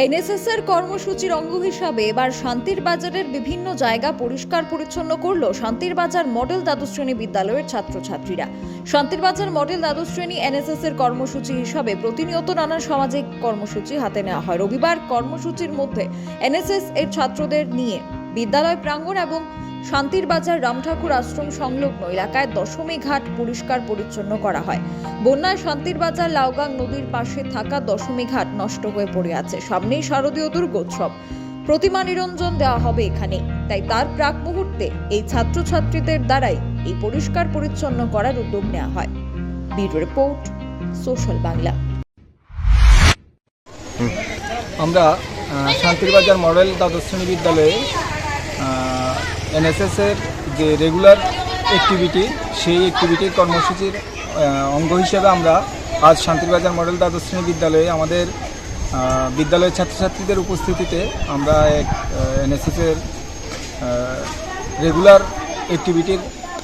NSS এর কর্মসূচির অঙ্গ হিসাবে এবার শান্তির বাজারের বিভিন্ন জায়গা পরিষ্কার পরিচ্ছন্ন করল শান্তির বাজার মডেল দ্বাদশ শ্রেণি বিদ্যালয়ের ছাত্রছাত্রীরা। শান্তির বাজার মডেল দ্বাদশ শ্রেণি এনএসএস এর কর্মসূচি হিসাবে প্রতিনিয়ত নানা সামাজিক কর্মসূচি হাতে নেওয়া হয়। রবিবার কর্মসূচির মধ্যে এনএসএস এর ছাত্রদের নিয়ে বিদ্যালয় প্রাঙ্গণ এবং শান্তির বাজার রামঠাকুর আশ্রম সংলগ্ন এলাকায় দশমী ঘাট পরিষ্কার পরিচ্ছন্ন করা হয়। বন্যায় শান্তির বাজার লাউগাং নদীর পাশে থাকা দশমী ঘাট নষ্ট হয়ে পড়ে আছে। সামনেই শারদীয় দুর্গোৎসব। প্রতিমা নিরঞ্জন দেওয়া হবে এখানে। তাই তার প্রাক মুহূর্তে এই ছাত্রছাত্রীদের দ্বারাই এই পরিষ্কার পরিচ্ছন্ন করার উদ্যোগ নেওয়া হয়। Bureau report social Bangla. আমরা আহ, শান্তিরবাজার মডেল দ্বাদশ শ্রেণি বিদ্যালয়ে এনএসএসের যে রেগুলার অ্যাক্টিভিটি সেই অ্যাক্টিভিটির কর্মসূচির অঙ্গ হিসেবে আমরা আজ শান্তিরবাজার মডেল দ্বাদশ শ্রেণি বিদ্যালয়ে আমাদের বিদ্যালয়ের ছাত্রছাত্রীদের উপস্থিতিতে আমরা এক এনএসএসের রেগুলার অ্যাক্টিভিটির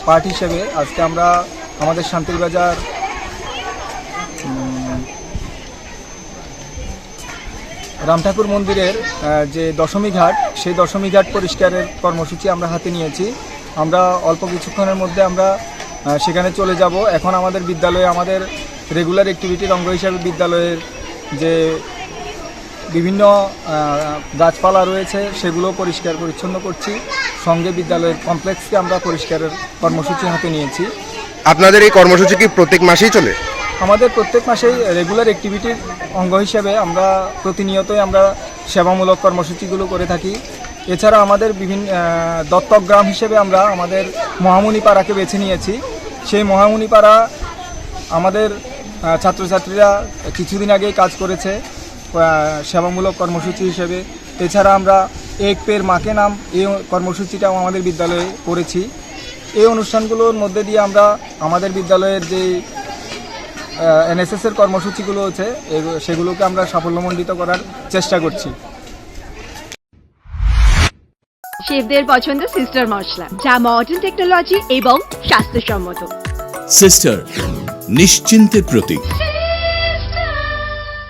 পার্ট হিসেবে আজকে আমরা আমাদের শান্তিরবাজার রাম ঠাকুর মন্দিরের যে দশমী ঘাট, সেই দশমী ঘাট পরিষ্কারের কর্মসূচি আমরা হাতে নিয়েছি। আমরা অল্প কিছুক্ষণের মধ্যে আমরা সেখানে চলে যাব। এখন আমাদের বিদ্যালয়ে আমাদের রেগুলার অ্যাক্টিভিটির অঙ্গ হিসাবে বিদ্যালয়ের যে বিভিন্ন গাছপালা রয়েছে, সেগুলো পরিষ্কার পরিচ্ছন্ন করছি। সঙ্গে বিদ্যালয়ের কমপ্লেক্সকে আমরা পরিষ্কারের কর্মসূচি হাতে নিয়েছি। আপনাদের এই কর্মসূচি কি প্রত্যেক মাসেই চলে? আমাদের প্রত্যেক মাসেই রেগুলার অ্যাক্টিভিটির অঙ্গ হিসেবে আমরা প্রতিনিয়তই আমরা সেবামূলক কর্মসূচিগুলো করে থাকি। এছাড়া আমাদের বিভিন্ন দত্তক গ্রাম হিসেবে আমরা আমাদের মহামুনি পাড়াকে বেছে নিয়েছি। সেই মহামুনি পাড়া আমাদের ছাত্রছাত্রীরা কিছুদিন আগেই কাজ করেছে সেবামূলক কর্মসূচি হিসেবে। এছাড়া আমরা এক পের মাকে নাম এই কর্মসূচিটাও আমাদের বিদ্যালয়ে করেছি। এই অনুষ্ঠানগুলোর মধ্যে দিয়ে আমরা আমাদের বিদ্যালয়ের যে এনএসএস এর কর্মসূচিগুলো হচ্ছে সেগুলোকে আমরা সাফল্যমণ্ডিত করার চেষ্টা করছি। শেফদের পছন্দ সিস্টার মশলা যা মডার্ন টেকনোলজি এবং স্বাস্থ্যসম্মত। সিস্টার নিশ্চিন্তের প্রতীক।